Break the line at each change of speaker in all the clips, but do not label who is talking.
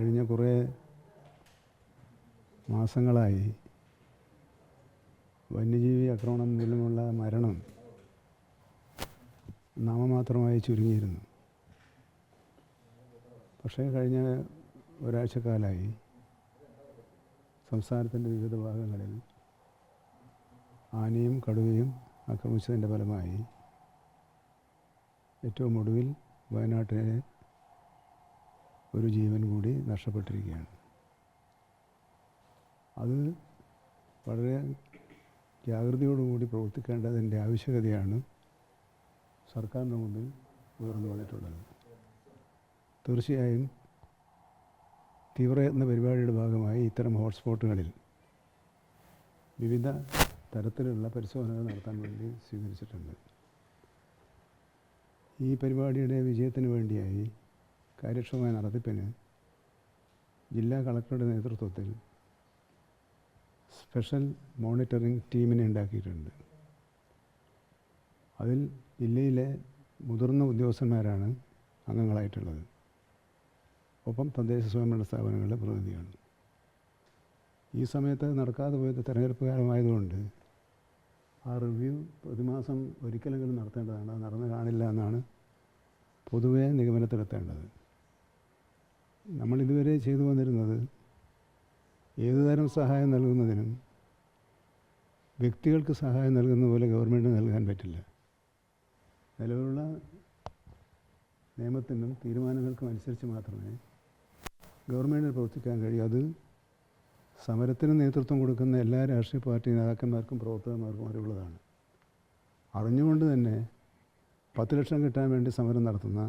കഴിഞ്ഞ കുറേ മാസങ്ങളായി വന്യജീവി ആക്രമണം മൂലമുള്ള മരണം നാമമാത്രമായി ചുരുങ്ങിയിരുന്നു. പക്ഷേ കഴിഞ്ഞ ഒരാഴ്ചക്കാലായി സംസ്ഥാനത്തിന്റെ വിവിധ ഭാഗങ്ങളിൽ ആനയും കടുവയും ആക്രമിച്ചതിന്റെ ഫലമായി ഏറ്റവും ഒടുവിൽ വയനാട്ടിലെ ഒരു ജീവൻ കൂടി നഷ്ടപ്പെട്ടിരിക്കുകയാണ്. അത് വളരെ ജാഗ്രതയോടുകൂടി പ്രവർത്തിക്കേണ്ടതിന്റെ ആവശ്യകതയാണ് സർക്കാരിന്റെ മുമ്പിൽ ഉയർന്നു വന്നിട്ടുള്ളത്. തീർച്ചയായും തീവ്രയത്ന പരിപാടിയുടെ ഭാഗമായി ഇത്തരം ഹോട്ട്സ്പോട്ടുകളിൽ വിവിധ തരത്തിലുള്ള പരിശോധനകൾ നടത്താൻ വേണ്ടി സ്വീകരിച്ചിട്ടുണ്ട്. ഈ പരിപാടിയുടെ വിജയത്തിന് വേണ്ടിയായി കാര്യക്ഷമമായ നടത്തിപ്പിന് ജില്ലാ കളക്ടറുടെ നേതൃത്വത്തിൽ സ്പെഷ്യൽ മോണിറ്ററിംഗ് ടീമിനെ ഉണ്ടാക്കിയിട്ടുണ്ട്. അതിൽ ജില്ലയിലെ മുതിർന്ന ഉദ്യോഗസ്ഥന്മാരാണ് അംഗങ്ങളായിട്ടുള്ളത്. ഒപ്പം തദ്ദേശ സ്വയംഭരണ സ്ഥാപനങ്ങളുടെ പ്രതിനിധിയാണ് ഈ സമയത്ത് നടക്കാതെ പോയത് തെരഞ്ഞെടുപ്പ് കാലമായതുകൊണ്ട് ആ റിവ്യൂ പ്രതിമാസം ഒരിക്കലെങ്കിലും നടത്തേണ്ടതാണ്. അത് നടന്നു കാണില്ല എന്നാണ് പൊതുവേ നിഗമനത്തിലെത്തേണ്ടത്. നമ്മൾ ഇതുവരെ ചെയ്തു വന്നിരുന്നത് ഏതുതരം സഹായം നൽകുന്നതിനും വ്യക്തികൾക്ക് സഹായം നൽകുന്ന പോലെ ഗവൺമെന്റ് നൽകാൻ പറ്റില്ല. നിലവിലുള്ള നിയമത്തിനും തീരുമാനങ്ങൾക്കും അനുസരിച്ച് മാത്രമേ ഗവൺമെന്റിന് പ്രവർത്തിക്കാൻ കഴിയൂ. അത് സമരത്തിന് നേതൃത്വം കൊടുക്കുന്ന എല്ലാ രാഷ്ട്രീയ പാർട്ടി നേതാക്കന്മാർക്കും പ്രവർത്തകന്മാർക്കും അറിവുള്ളതാണ്. അറിഞ്ഞുകൊണ്ട് തന്നെ പത്ത് ലക്ഷം കിട്ടാൻ വേണ്ടി സമരം നടത്തുന്ന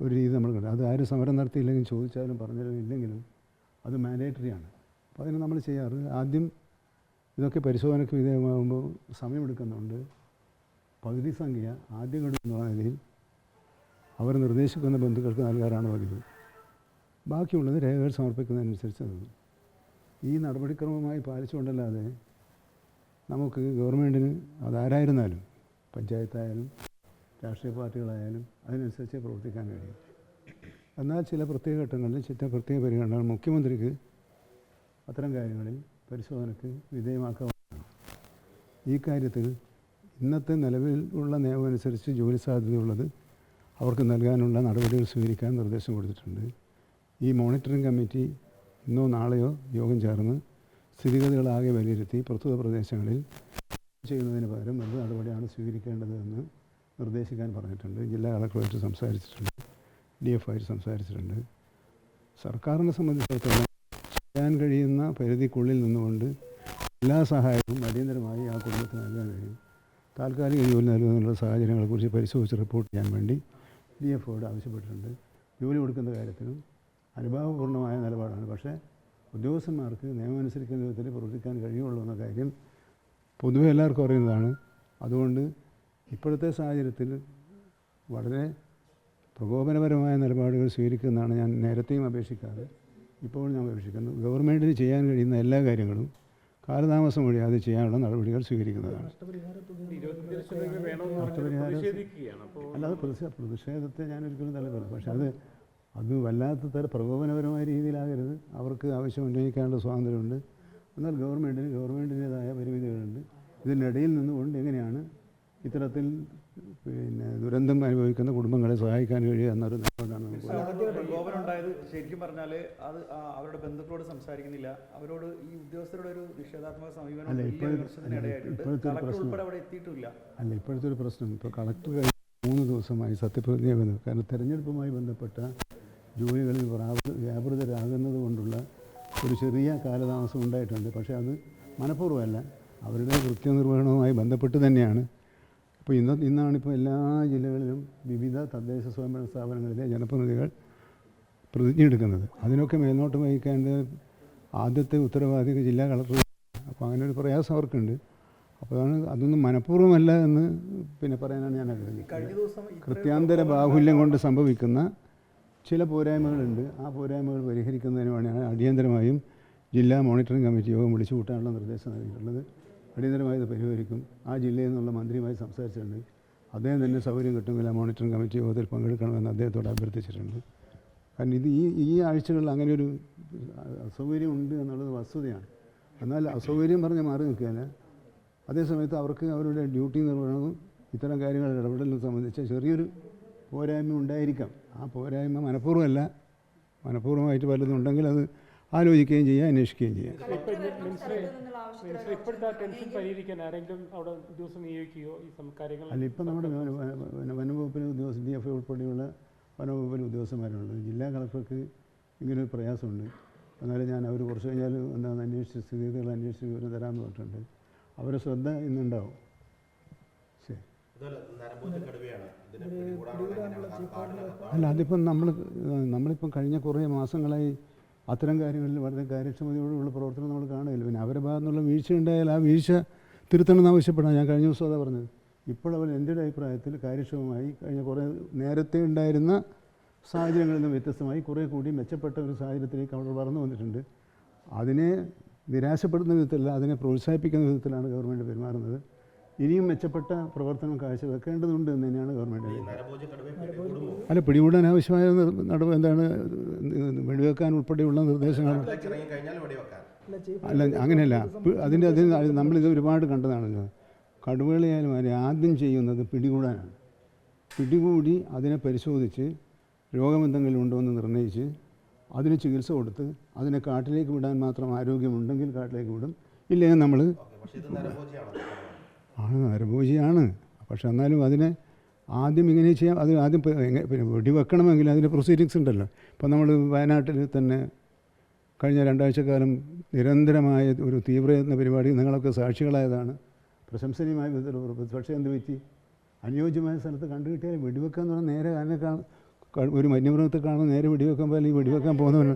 ഒരു രീതി നമ്മൾ കണ്ടു. അത് ആരും സമരം നടത്തിയില്ലെങ്കിൽ ചോദിച്ചാലും പറഞ്ഞാലും ഇല്ലെങ്കിലും അത് മാൻഡേറ്ററി ആണ്. അപ്പോൾ അതിന് നമ്മൾ ചെയ്യാറ് ആദ്യം ഇതൊക്കെ പരിശോധനയ്ക്ക് വിധേയമാകുമ്പോൾ സമയമെടുക്കുന്നുണ്ട് പകുതി സംഖ്യ ആദ്യ ഘടകം എന്ന് അവർ നിർദ്ദേശിക്കുന്ന ബന്ധുക്കൾക്ക് നൽകാറാണ് പതിവ്. ബാക്കിയുള്ളത് രേഖകൾ സമർപ്പിക്കുന്നതനുസരിച്ച് നൽകും ഈ നടപടിക്രമമായി പാലിച്ചുകൊണ്ടല്ലാതെ നമുക്ക് ഗവൺമെന്റിന് അതാരായിരുന്നാലും പഞ്ചായത്തായാലും രാഷ്ട്രീയ പാർട്ടികളായാലും അതിനനുസരിച്ച് പ്രവർത്തിക്കാൻ കഴിയും. എന്നാൽ ചില പ്രത്യേക ഘട്ടങ്ങളിൽ ചില പ്രത്യേക പരിഗണന മുഖ്യമന്ത്രിക്ക് അത്തരം കാര്യങ്ങളിൽ പരിശോധനയ്ക്ക് വിധേയമാക്കാവുന്നതാണ് ഈ കാര്യത്തിൽ ഇന്നത്തെ നിലവിലുള്ള നിയമം അനുസരിച്ച് ജോലി സാധ്യതയുള്ളത് അവർക്ക് നൽകാനുള്ള നടപടികൾ സ്വീകരിക്കാൻ നിർദ്ദേശം കൊടുത്തിട്ടുണ്ട്. ഈ മോണിറ്ററിംഗ് കമ്മിറ്റി ഇന്നോ നാളെയോ യോഗം ചേർന്ന് സ്ഥിതിഗതികളാകെ വിലയിരുത്തി പ്രസ്തുത പ്രദേശങ്ങളിൽ ചെയ്യുന്നതിന് പകരം എന്ത് നടപടിയാണ് സ്വീകരിക്കേണ്ടത് എന്ന് നിർദ്ദേശിക്കാൻ പറഞ്ഞിട്ടുണ്ട്. ജില്ലാ കളക്ടറുമായിട്ട് സംസാരിച്ചിട്ടുണ്ട്. ഡി എഫ് ആയിട്ട് സംസാരിച്ചിട്ടുണ്ട്. സർക്കാരിനെ സംബന്ധിച്ചിടത്തോളം ചെയ്യാൻ കഴിയുന്ന പരിധിക്കുള്ളിൽ നിന്നുകൊണ്ട് എല്ലാ സഹായവും അടിയന്തരമായി ആ കുടുംബത്തിന് നൽകാൻ കഴിയും. താൽക്കാലിക ജോലി നൽകുന്നതിനുള്ള സാഹചര്യങ്ങളെക്കുറിച്ച് പരിശോധിച്ച് റിപ്പോർട്ട് ചെയ്യാൻ വേണ്ടി ഡി എഫ് ഒയോട് ആവശ്യപ്പെട്ടിട്ടുണ്ട്. ജോലി കൊടുക്കുന്ന കാര്യത്തിലും അനുഭാവപൂർണമായ നിലപാടാണ്. പക്ഷേ ഉദ്യോഗസ്ഥന്മാർക്ക് നിയമം അനുസരിക്കുന്ന വിധത്തിൽ പ്രവർത്തിക്കാൻ കഴിയുള്ളൂ എന്ന കാര്യം പൊതുവെ എല്ലാവർക്കും അറിയുന്നതാണ്. അതുകൊണ്ട് ഇപ്പോഴത്തെ സാഹചര്യത്തിൽ വളരെ പ്രകോപനപരമായ നിലപാടുകൾ സ്വീകരിക്കുന്നതാണ് ഞാൻ നേരത്തെയും അപേക്ഷിക്കാതെ ഇപ്പോഴും ഞാൻ അപേക്ഷിക്കുന്നു. ഗവൺമെന്റിന് ചെയ്യാൻ കഴിയുന്ന എല്ലാ കാര്യങ്ങളും കാലതാമസം വഴിയാതെ ചെയ്യാനുള്ള നടപടികൾ സ്വീകരിക്കുന്നതാണ്. അല്ലാതെ പ്രതിഷേധ പ്രതിഷേധത്തെ ഞാൻ ഒരിക്കലും തള്ളിപ്പറയും പക്ഷെ അത് അത് വല്ലാത്ത തര പ്രകോപനപരമായ രീതിയിലാകരുത്. അവർക്ക് ആവശ്യം ഉന്നയിക്കാനുള്ള സ്വാതന്ത്ര്യമുണ്ട്. എന്നാൽ ഗവൺമെന്റിന് ഗവൺമെന്റിന്റെതായ പരിമിതികളുണ്ട്. ഇതിനിടയിൽ നിന്നുകൊണ്ട് എങ്ങനെയാണ് ഇത്തരത്തിൽ പിന്നെ ദുരന്തം അനുഭവിക്കുന്ന കുടുംബങ്ങളെ സഹായിക്കാൻ കഴിയുക എന്നൊരു നിലപാടാണ്
ശരിക്കും പറഞ്ഞാൽ അത് അവരുടെ ബന്ധുക്കളോട് സംസാരിക്കുന്നില്ല. അവരോട് ഈ ഉദ്യോഗസ്ഥരുടെ ഒരു നിഷേധാത്മക സമീപനം
അല്ല, ഇപ്പോഴത്തെ- ഒരു പ്രശ്നം- ഇപ്പോൾ കളക്ടർ കഴിഞ്ഞ മൂന്ന് ദിവസമായി സത്യപ്രതിജ്ഞ കാരണം തെരഞ്ഞെടുപ്പുമായി ബന്ധപ്പെട്ട ജോലികളിൽ വ്യാപൃ വ്യാപൃതരാകുന്നത് കൊണ്ടുള്ള ഒരു ചെറിയ കാലതാമസം ഉണ്ടായിട്ടുണ്ട്. പക്ഷേ അത് മനഃപൂർവമല്ല. അവരുടെ കൃത്യനിർവഹണവുമായി ബന്ധപ്പെട്ട് തന്നെയാണ് ഇപ്പോൾ ഇന്ന് ഇന്നാണിപ്പോൾ എല്ലാ ജില്ലകളിലും വിവിധ തദ്ദേശ സ്വയംഭരണ സ്ഥാപനങ്ങളിലെ ജനപ്രതിനിധികൾ പ്രതിജ്ഞ എടുക്കുന്നത് അതിനൊക്കെ മേൽനോട്ടം വഹിക്കേണ്ട ആദ്യത്തെ ഉത്തരവാദി ജില്ലാ കളക്ടർ. അപ്പോൾ അങ്ങനെ ഒരു പ്രയാസം അവർക്കുണ്ട്. അപ്പോൾ അതാണ് അതൊന്നും മനഃപൂർവമല്ല എന്ന് പിന്നെ പറയാനാണ് ഞാൻ ആഗ്രഹിക്കുന്നത്. കൃത്യാന്തര ബാഹുല്യം കൊണ്ട് സംഭവിക്കുന്ന ചില പോരായ്മകളുണ്ട്. ആ പോരായ്മകൾ പരിഹരിക്കുന്നതിന് വേണ്ടിയാണ് അടിയന്തരമായും ജില്ലാ മോണിറ്ററിംഗ് കമ്മിറ്റി യോഗം വിളിച്ചു കൂട്ടാനുള്ള നിർദ്ദേശം നൽകിയിട്ടുള്ളത്. അടിയന്തരമായി ഇത് പരിഹരിക്കും. ആ ജില്ലയിൽ നിന്നുള്ള മന്ത്രിയുമായി സംസാരിച്ചിട്ടുണ്ട്. അദ്ദേഹം തന്നെ സൗകര്യം കിട്ടുമെങ്കിൽ ആ മോണിറ്ററിംഗ് കമ്മിറ്റി യോഗത്തിൽ പങ്കെടുക്കണമെന്ന് അദ്ദേഹത്തോട് അഭ്യർത്ഥിച്ചിട്ടുണ്ട്. കാരണം ഇത് ഈ ഈ ആഴ്ചകളിൽ അങ്ങനെ ഒരു അസൗകര്യം ഉണ്ട് എന്നുള്ളത് വസ്തുതയാണ്. എന്നാൽ അസൗകര്യം പറഞ്ഞ് മാറി നിൽക്കുകയല്ല അതേസമയത്ത് അവർക്ക് അവരുടെ ഡ്യൂട്ടി നിർവഹണവും ഇത്തരം കാര്യങ്ങൾ ഇടപെടലിനെ സംബന്ധിച്ച് ചെറിയൊരു പോരായ്മ ഉണ്ടായിരിക്കാം. ആ പോരായ്മ മനഃപൂർവമല്ല. മനഃപൂർവമായിട്ട് വല്ലതും ഉണ്ടെങ്കിൽ അത് ആലോചിക്കുകയും ചെയ്യാം അന്വേഷിക്കുകയും
ചെയ്യാം.
അല്ല ഇപ്പം നമ്മുടെ വനംവകുപ്പിന് വന- വന- ഉദ്യോഗസ്ഥ ഡി എഫ് ഉൾപ്പെടെയുള്ള വനംവകുപ്പിന് ഉദ്യോഗസ്ഥന്മാരുണ്ട്. ജില്ലാ കളക്ടർക്ക് ഇങ്ങനെ ഒരു പ്രയാസമുണ്ട്. എന്നാലും ഞാൻ അവർ കുറച്ച് കഴിഞ്ഞാൽ എന്താണെന്ന് അന്വേഷിച്ച് സ്ഥിതിഗതികൾ അന്വേഷിച്ച് വിവരം തരാമെന്ന് പറഞ്ഞിട്ടുണ്ട്. അവരെ ശ്രദ്ധ ഇന്നുണ്ടാവും. ശരി. അല്ല അതിപ്പം നമ്മൾ നമ്മളിപ്പം കഴിഞ്ഞ കുറേ മാസങ്ങളായി അത്തരം കാര്യങ്ങളിൽ വളരെ കാര്യക്ഷമതയോടുള്ള പ്രവർത്തനം നമ്മൾ കാണുകയില്ല. പിന്നെ അവരുടെ ഭാഗത്തു നിന്നുള്ള വീഴ്ച ഉണ്ടായാൽ ആ വീഴ്ച തിരുത്തണമെന്ന് ആവശ്യപ്പെടാം ഞാൻ കഴിഞ്ഞ ദിവസം അതാ പറഞ്ഞത്. ഇപ്പോൾ അവർ എന്റെ ഒരു അഭിപ്രായത്തിൽ കാര്യക്ഷമമായി കഴിഞ്ഞ കുറേ നേരത്തെ ഉണ്ടായിരുന്ന സാഹചര്യങ്ങളിൽ നിന്ന് വ്യത്യസ്തമായി കുറേ കൂടി മെച്ചപ്പെട്ട ഒരു സാഹചര്യത്തിലേക്ക് അവർ വളർന്നു വന്നിട്ടുണ്ട്. അതിനെ നിരാശപ്പെടുന്ന വിധത്തിലല്ല അതിനെ പ്രോത്സാഹിപ്പിക്കുന്ന വിധത്തിലാണ് ഗവൺമെന്റ് പെരുമാറുന്നത്. ഇനിയും മെച്ചപ്പെട്ട പ്രവർത്തനം കാഴ്ചവെക്കേണ്ടതുണ്ട് എന്ന് തന്നെയാണ്
ഗവൺമെന്റ്
അല്ല പിടികൂടാൻ ആവശ്യമായ നടപടി എന്താണ് വെടിവെക്കാൻ ഉൾപ്പെടെയുള്ള നിർദ്ദേശങ്ങൾ. അല്ല അങ്ങനെയല്ല. അതിന്റെ അതിന് അത് നമ്മളിത് ഒരുപാട് കണ്ടതാണ് കടുവകളെയാലും അതിനെ ആദ്യം ചെയ്യുന്നത് പിടികൂടാനാണ്. പിടികൂടി അതിനെ പരിശോധിച്ച് രോഗമെന്തെങ്കിലും ഉണ്ടോ എന്ന് നിർണയിച്ച് അതിന് ചികിത്സ കൊടുത്ത് അതിനെ കാട്ടിലേക്ക് വിടാൻ മാത്രം ആരോഗ്യമുണ്ടെങ്കിൽ കാട്ടിലേക്ക് വിടും. ഇല്ലെങ്കിൽ നമ്മൾ
ഓക്കെ പക്ഷേ ഇത് നരഭോജിയാണ്
ആണ് നരഭോജിയാണ്. പക്ഷെ എന്നാലും അതിനെ ആദ്യം ഇങ്ങനെ ചെയ്യാം. അത് ആദ്യം പിന്നെ വെടിവെക്കണമെങ്കിൽ അതിന്റെ പ്രൊസീഡിങ്സ് ഉണ്ടല്ലോ. ഇപ്പം നമ്മൾ വയനാട്ടിൽ തന്നെ കഴിഞ്ഞ രണ്ടാഴ്ചക്കാലം നിരന്തരമായ ഒരു തീവ്രയത്ന പരിപാടി നിങ്ങളൊക്കെ സാക്ഷികളായതാണ്. പ്രശംസനീയമായ വിധത്തിൽ. പക്ഷേ എന്ത് പറ്റി? അനുയോജ്യമായ സ്ഥലത്ത് കണ്ടുകിട്ടിയാൽ വെടിവെക്കുക എന്ന് പറഞ്ഞാൽ നേരെ അതിനെ കാണ ഒരു മന്യമൃഗത്തെ കാണുമ്പോൾ നേരെ വെടിവെക്കാൻ പോലെ ഈ വെടിവെക്കാൻ പോകുന്നവന്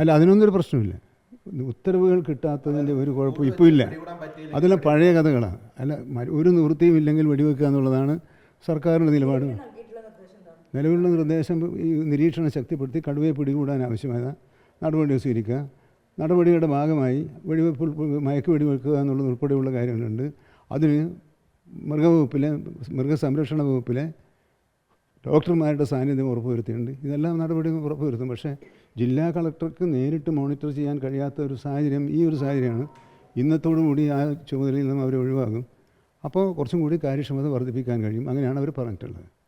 അല്ല അതിനൊന്നും ഒരു പ്രശ്നമില്ല. ഉത്തരവുകൾ കിട്ടാത്തതിന്റെ ഒരു കുഴപ്പം ഇപ്പോൾ ഇല്ല. അതെല്ലാം പഴയ കഥകളാണ്. അല്ല ഒരു നിവൃത്തിയും ഇല്ലെങ്കിൽ വെടിവെക്കുക എന്നുള്ളതാണ് സർക്കാരിന്റെ നിലപാട്. നിലവിലുള്ള നിർദ്ദേശം ഈ നിരീക്ഷണം ശക്തിപ്പെടുത്തി കടുവയെ പിടികൂടാൻ ആവശ്യമായ നടപടി സ്വീകരിക്കുക. നടപടിയുടെ ഭാഗമായി വെടിവെപ്പ് ഉൾപ്പെ- മയക്ക് വെടിവെക്കുക എന്നുള്ളത് ഉൾപ്പെടെയുള്ള കാര്യങ്ങളുണ്ട്. അതിന് മൃഗവകുപ്പിലെ മൃഗസംരക്ഷണ വകുപ്പിലെ ഡോക്ടർമാരുടെ സാന്നിധ്യം ഉറപ്പുവരുത്തിയിട്ടുണ്ട്. ഇതെല്ലാം നടപടി ഉറപ്പുവരുത്തും. പക്ഷേ ജില്ലാ കളക്ടർക്ക് നേരിട്ട് മോണിറ്റർ ചെയ്യാൻ കഴിയാത്ത ഒരു സാഹചര്യം ഈ ഒരു സാഹചര്യമാണ്. ഇന്നത്തോടു കൂടി ആ ചുമതലയിൽ നിന്നും അവർ ഒഴിവാകും. അപ്പോൾ കുറച്ചും കൂടി കാര്യക്ഷമത വർദ്ധിപ്പിക്കാൻ കഴിയും. അങ്ങനെയാണ് അവർ പറഞ്ഞിട്ടുള്ളത്.